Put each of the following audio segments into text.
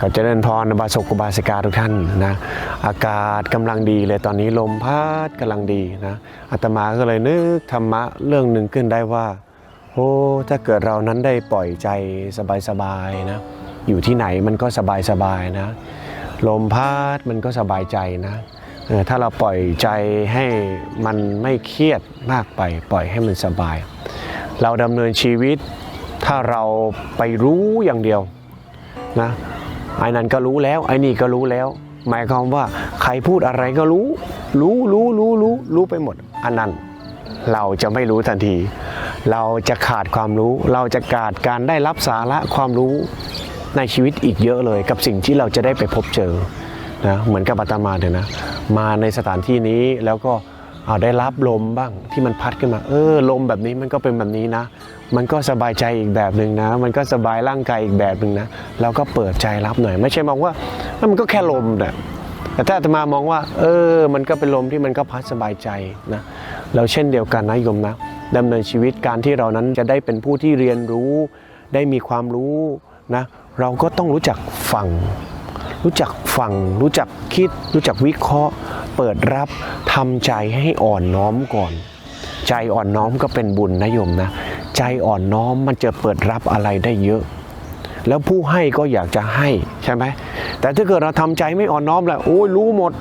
ก็เจริญพรบาสกบาสิกาทุกท่านนะอากาศกำลังดีเลยตอนนี้ลมพัดกำลังดีนะอาตมาก็เลยนึกธรรมะเรื่องหนึ่งขึ้นได้ว่าโอ้ถ้าเกิดเรานั้นได้ปล่อยใจสบายๆนะอยู่ที่ไหนมันก็สบายๆนะลมพัดมันก็สบายใจนะถ้าเราปล่อยใจให้มันไม่เครียดมากไป ปล่อยให้มันสบาย เราดำเนินชีวิตถ้าเราไปรู้อย่างเดียวนะ ไอ้นั่นก็รู้แล้ว ไอ้นี่ก็รู้แล้ว หมายความว่าใครพูดอะไรก็รู้ รู้รู้รู้รู้รู้ไปหมด อันนั้นเราจะไม่รู้ทันที เราจะขาดความรู้ เราจะขาดการได้รับสาระความรู้ในชีวิตอีกเยอะเลย กับสิ่งที่เราจะได้ไปพบเจอนะเหมือนกับอาตมาเนี่ยนะมาในสถานที่นี้แล้วก็ เอาได้รับลมบ้างที่มันพัดขึ้นมา เออลมแบบนี้มันก็เป็นแบบนี้นะ มันก็สบายใจอีกแบบหนึ่งนะ มันก็สบายร่างกายอีกแบบหนึ่งนะเราก็เปิดใจรับหน่อย ไม่ใช่มองว่ามันก็แค่ลมนะแต่ถ้าอาตมามองว่า เออ มันก็เป็นลมที่มันก็พัดสบายใจนะเราเช่นเดียวกันนะโยมนะดำเนินชีวิตการที่เรานั้นจะได้เป็นผู้ที่เรียนรู้ ได้มีความรู้นะเราก็ต้องรู้จักฟัง รู้จักฟัง รู้จักคิด รู้จักวิเคราะห์ เปิดรับทำใจให้อ่อนน้อมก่อน ใจอ่อนน้อมก็เป็นบุญนะโยมนะ ใจอ่อนน้อมมันจะเปิดรับอะไรได้เยอะ แล้วผู้ให้ก็อยากจะให้ใช่ไหมแต่ถ้าเกิดเราทำใจไม่อ่อนน้อมแหละโอ้ยรู้หมด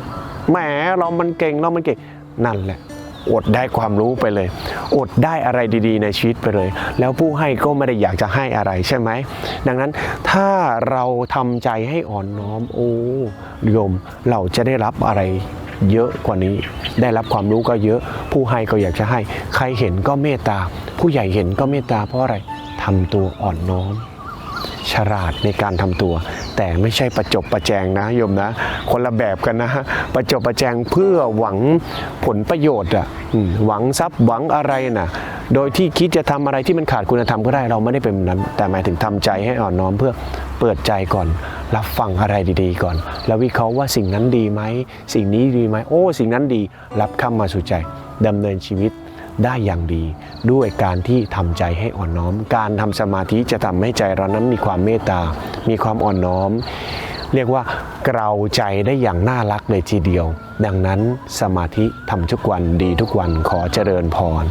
แหมเรามันเก่งเรามันเก่งนั่นแหละอดได้ความรู้ไปเลย อดได้อะไรดีๆ ในชีวิตไปเลย แล้วผู้ให้ก็ไม่ได้อยากจะให้อะไรใช่ไหม ดังนั้นถ้าเราทำใจให้อ่อนน้อมโอ้โยมเราจะได้รับอะไร เยอะกว่านี้ ได้รับความรู้ก็เยอะ ผู้ให้ก็อยากจะให้ ใครเห็นก็เมตตา ผู้ใหญ่เห็นก็เมตตาเพราะอะไรทำตัวอ่อนน้อม ฉลาดในการทำตัว แต่ไม่ใช่ประจบประแจงนะโยมนะ คนละแบบกันนะประจบประแจงเพื่อหวังผลประโยชน์อะหวังทรัพย์หวังอะไรนะโดยที่คิดจะทำอะไรที่มันขาดคุณธรรมก็ได้เราไม่ได้เป็นแบบนั้น แต่หมายถึงทำใจให้อ่อนน้อมเพื่อ เปิดใจก่อน รับฟังอะไรดีๆก่อน แล้ววิเคราะห์ว่าสิ่งนั้นดีไหม สิ่งนี้ดีไหม โอ้ สิ่งนั้นดี รับเข้ามาสู่ใจดำเนินชีวิตได้อย่างดี ด้วยการที่ทำใจให้อ่อนน้อม การทำสมาธิจะทำให้ใจเรานั้นมีความเมตตา มีความอ่อนน้อม เรียกว่าเกลาใจได้อย่างน่ารักเลยทีเดียว ดังนั้นสมาธิทำทุกวันดีทุกวันขอเจริญพร